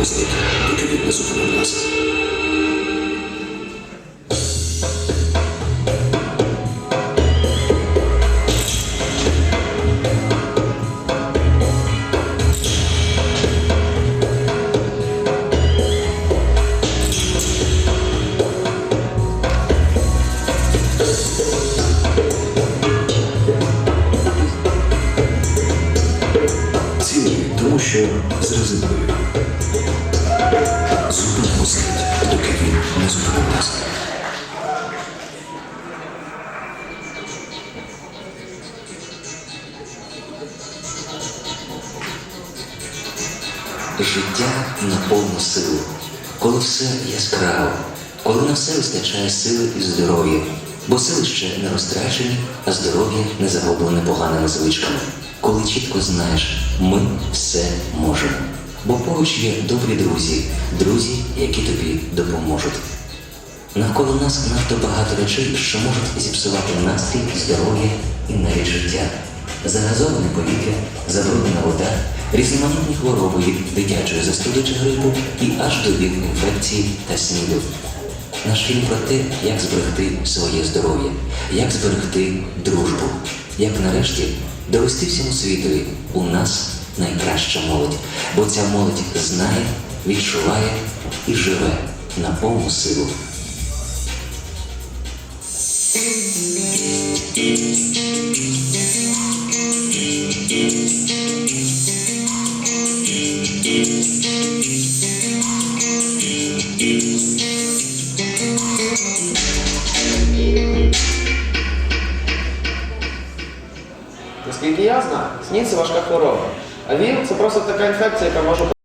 መስጠት የከለለሱ ተመላሰ що з резиною. Слід, доки він не зупинив. Життя на повну силу, коли все яскраво, коли на все вистачає сили і здоров'я, бо сили ще не розтрачені, а здоров'я не загублене поганими звичками. Коли чітко знаєш, ми все можемо. Бо поруч є добрі друзі, друзі, які тобі допоможуть. Навколо нас надто багато речей, що можуть зіпсувати настрій, здоров'я і навіть життя. Загазоване повітря, забруднена вода, різноманітні хвороби від дитячої застуди чи грипу і аж до вік інфекції та снідів. Наш фільм про те, як зберегти своє здоров'я, як зберегти дружбу, як нарешті довести всьому світові у нас найкраща молодь, бо ця молодь знає, відчуває і живе на повну силу. Наскільки я знаю, СНІД – важка хвороба. А ВІЛ – це просто така інфекція, яка може